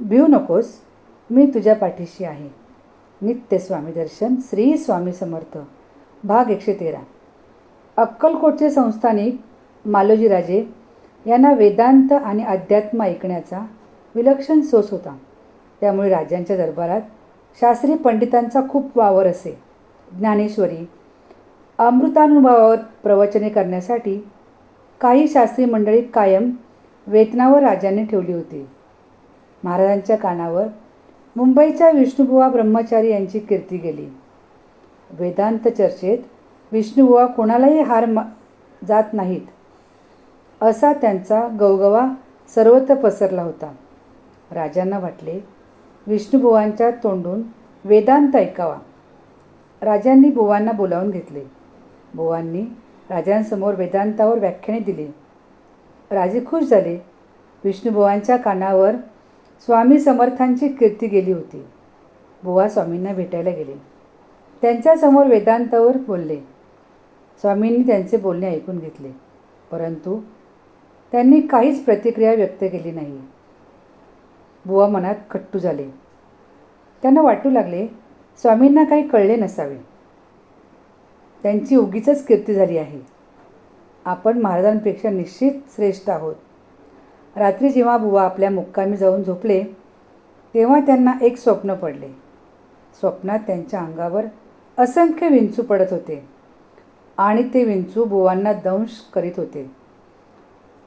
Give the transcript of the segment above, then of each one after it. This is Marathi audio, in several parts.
भिऊ नकोस मी तुझ्या पाठीशी आहे. नित्य स्वामी दर्शन श्री स्वामी समर्थ. भाग एकशे तेरा. अक्कलकोटचे संस्थानिक मालोजीराजे यांना वेदांत आणि अध्यात्म ऐकण्याचा विलक्षण सोस होता. त्यामुळे राजांच्या दरबारात शास्त्री पंडितांचा खूप वावर असे. ज्ञानेश्वरी अमृतानुभवावर प्रवचने करण्यासाठी काही शास्त्री मंडळी कायम वेतनावर राजांनी ठेवली होती. महाराजांच्या कानावर मुंबईच्या विष्णुबुवा ब्रह्मचारी यांची कीर्ती गेली. वेदांत चर्चेत विष्णुबुवा कोणालाही हार मा जात नाहीत असा त्यांचा गवगवा सर्वत्र पसरला होता. राजांना वाटले विष्णुबुवांच्या तोंडून वेदांत ऐकावा. राजांनी बुवांना बोलावून घेतले. बुवांनी राजांसमोर वेदांतावर व्याख्याने दिली. राजे खुश झाले. विष्णुबुवांच्या कानावर स्वामी समर्थांची कीर्ती गेली होती. बुवा स्वामींना भेटायला गेले. त्यांच्यासमोर वेदांतावर बोलले. स्वामींनी त्यांचे बोलणे ऐकून घेतले. परंतु त्यांनी काहीच प्रतिक्रिया व्यक्त केली नाही. बुवा मनात खट्टू झाले. त्यांना वाटू लागले स्वामींना काही कळले नसावे. त्यांची उगीच कीर्ती झाली आहे. आपण महाराजांपेक्षा निश्चित श्रेष्ठ आहोत. रात्री जेव्हा बुवा आपल्या मुक्कामी जाऊन झोपले तेव्हा त्यांना एक स्वप्न पडले. स्वप्नात त्यांच्या अंगावर असंख्य विंचू पडत होते आणि ते विंचू बुवांना दंश करीत होते.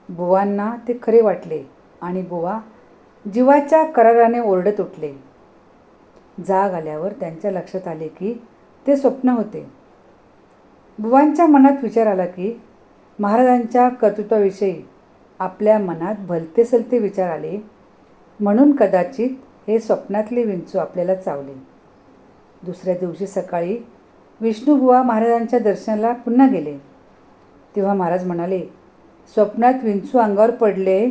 बुवांना ते खरे वाटले आणि बुवा जीवाच्या कराराने ओरडत उठले. जाग आल्यावर त्यांच्या लक्षात आले की ते स्वप्न होते. बुवांच्या मनात विचार आला की महाराजांच्या कर्तृत्वाविषयी आपल्या मनात भलते सलते विचार आले म्हणून कदाचित हे स्वप्नातले विंचू आपल्याला चावले. दुसऱ्या दिवशी सकाळी विष्णुबुवा महाराजांच्या दर्शनाला पुन्हा गेले. तेव्हा महाराज म्हणाले स्वप्नात विंचू अंगावर पडले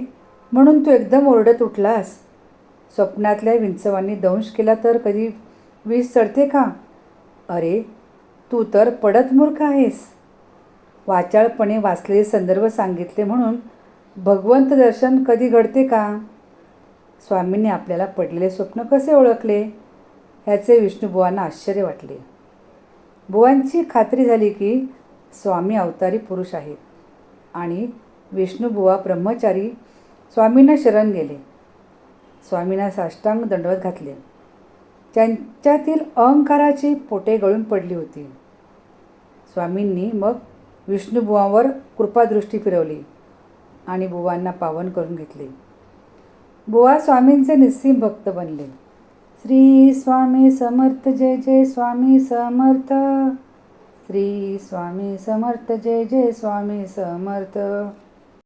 म्हणून तू एकदम ओरडत उठलास. स्वप्नातल्या विंचवांनी दंश केला तर कधी वीज चढते का? अरे तू तर पडत मूर्ख आहेस. वाचाळपणे वाचलेले संदर्भ सांगितले म्हणून भगवंत दर्शन कधी घडते का? स्वामींनी आपल्याला पडलेले स्वप्न कसे ओळखले? ह्याचे विष्णुबुवांना आश्चर्य वाटले. बुवांची खात्री झाली की स्वामी अवतारी पुरुष आहेत आणि विष्णुबुवा ब्रह्मचारी स्वामींना शरण गेले. स्वामींना साष्टांग दंडवत घातले. त्यांच्यातील अहंकाराची पोटे गळून पडली होती. स्वामींनी मग विष्णुबुवांवर कृपादृष्टी फिरवली. आणि बुवांना पावन करून घेतले. बुवा स्वामींचे निस्सीम भक्त बनले. श्री स्वामी समर्थ जय जय स्वामी समर्थ. श्री स्वामी समर्थ जय जय स्वामी समर्थ.